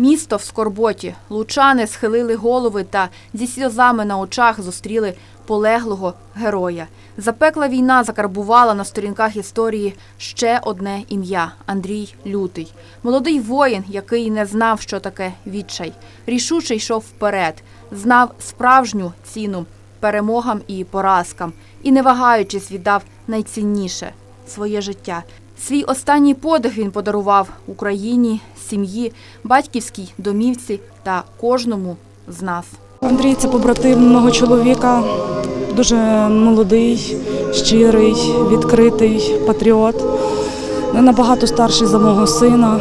Місто в скорботі. Лучани схилили голови та зі сльозами на очах зустріли полеглого героя. Запекла війна закарбувала на сторінках історії ще одне ім'я Андрій Лютий. Молодий воїн, який не знав, що таке відчай. Рішуче йшов вперед, знав справжню ціну перемогам і поразкам, і, не вагаючись, віддав найцінніше своє життя. Свій останній подих він подарував Україні, сім'ї, батьківській домівці та кожному з нас. Андрій це побратим мого чоловіка, дуже молодий, щирий, відкритий патріот, не набагато старший за мого сина.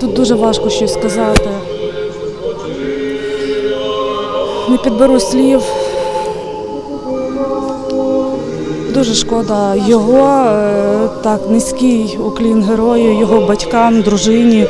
Тут дуже важко щось сказати. Не підберу слів. Дуже шкода його, е, так, низький уклін герою, його батькам, дружині.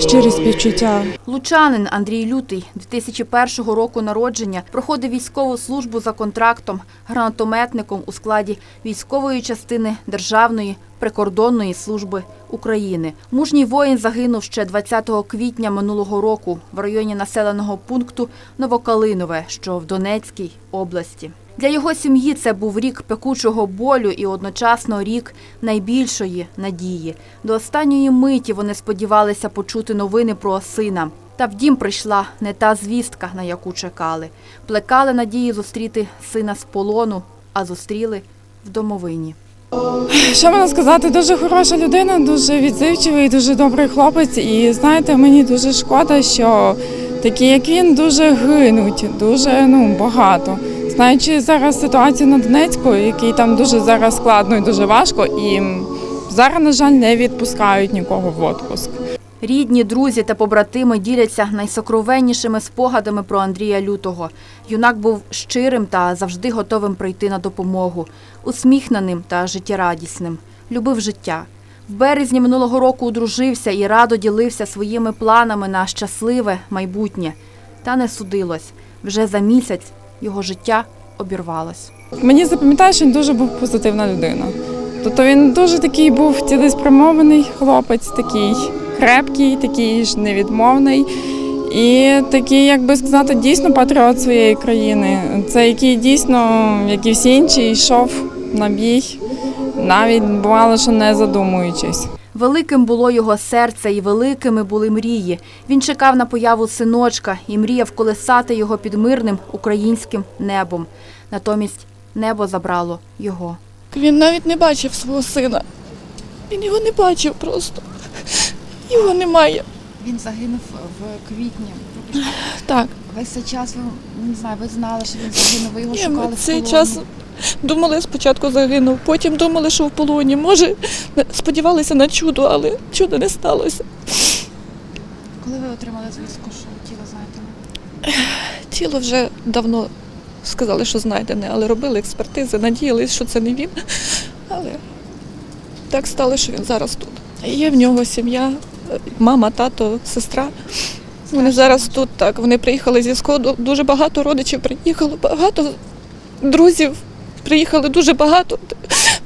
Щирі співчуття. Лучанин Андрій Лютий 2001 року народження проходив військову службу за контрактом гранатометником у складі військової частини Державної прикордонної служби України. Мужній воїн загинув ще 20 квітня минулого року в районі населеного пункту Новокалинове, що в Донецькій області. Для його сім'ї це був рік пекучого болю і одночасно рік найбільшої надії. До останньої миті вони сподівалися почути новини про сина. Та в дім прийшла не та звістка, на яку чекали. Плекали надії зустріти сина з полону, а зустріли в домовині. Що можна сказати, дуже хороша людина, дуже відзивчивий, дуже добрий хлопець. І знаєте, мені дуже шкода, що такі, як він, дуже гинуть, дуже ну багато. Знаючи зараз ситуацію на Донецьку, який там дуже зараз складно і дуже важко, і зараз, на жаль, не відпускають нікого в відпуск. Рідні, друзі та побратими діляться найсокровеннішими спогадами про Андрія Лютого. Юнак був щирим та завжди готовим прийти на допомогу, усміхненим та життєрадісним. Любив життя. В березні минулого року одружився і радо ділився своїми планами на щасливе майбутнє. Та не судилось. Вже за місяць його життя обірвалось. Мені запам'ятає, що він дуже був позитивна людина. Тобто він дуже такий був цілеспрямований хлопець, такий крепкий, такий ж невідмовний. І такий, як би сказати, дійсно патріот своєї країни. Це який дійсно, як і всі інші, йшов на бій, навіть бувало, що не задумуючись. Великим було його серце і великими були мрії. Він чекав на появу синочка і мріяв колесати його під мирним українським небом. Натомість небо забрало його. Він навіть не бачив свого сина. Він його не бачив просто. Його немає. Він загинув в квітні. Так, Весь цей час ви не знаю, ви знали, що він загинув, ви його Ні, шукали в цей полоні. час думали спочатку загинув, потім думали, що в полоні. Може, сподівалися на чудо, але чуда не сталося. Коли ви отримали звістку, що тіло знайдено? Тіло вже давно сказали, що знайдене, але робили експертизи, надіялись, що це не він. Але так стало, що він зараз тут. Є в нього сім'я, мама, тато, сестра. Вони зараз тут так. Вони приїхали зі сходу. Дуже багато родичів приїхало, багато друзів приїхали дуже багато.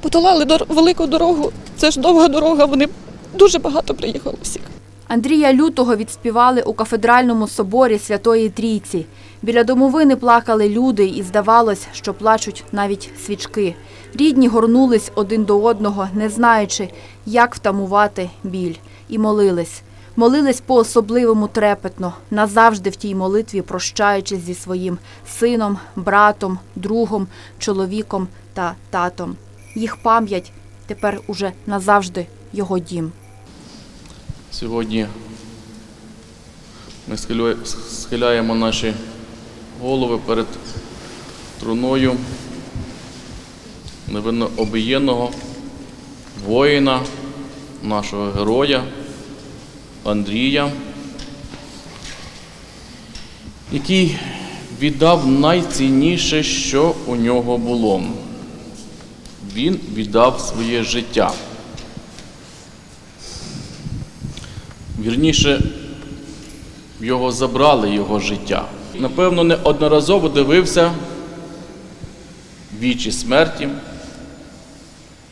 Подолали велику дорогу. Це ж довга дорога. Вони дуже багато приїхало всіх. Андрія Лютого відспівали у кафедральному соборі Святої Трійці. Біля домовини плакали люди, і здавалось, що плачуть навіть свічки. Рідні горнулись один до одного, не знаючи, як втамувати біль, і молились. Молились по-особливому трепетно, назавжди в тій молитві прощаючись зі своїм сином, братом, другом, чоловіком та татом. Їх пам'ять тепер уже назавжди його дім. Сьогодні ми схиляємо наші голови перед труною невинно обієнного воїна, нашого героя Андрія, який віддав найцінніше, що у нього було. Він віддав своє життя. Вірніше, його забрали його життя. Напевно, неодноразово дивився вічі смерті.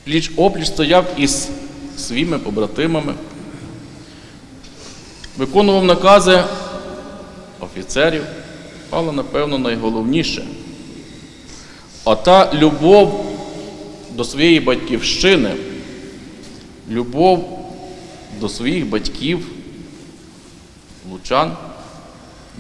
Пліч опліч стояв із своїми побратимами, виконував накази офіцерів, але, напевно, найголовніше. А та любов до своєї батьківщини, любов до своїх батьків, лучан,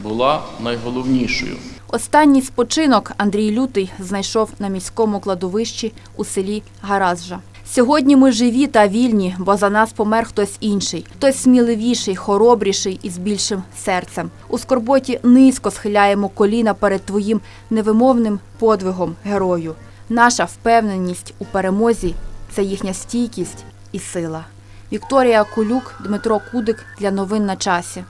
була найголовнішою. Останній спочинок Андрій Лютий знайшов на міському кладовищі у селі Гаразжа. Сьогодні ми живі та вільні, бо за нас помер хтось інший, хтось сміливіший, хоробріший і з більшим серцем. У скорботі низько схиляємо коліна перед твоїм невимовним подвигом, герою. Наша впевненість у перемозі це їхня стійкість і сила. Вікторія Кулюк, Дмитро Кудик для новин на часі.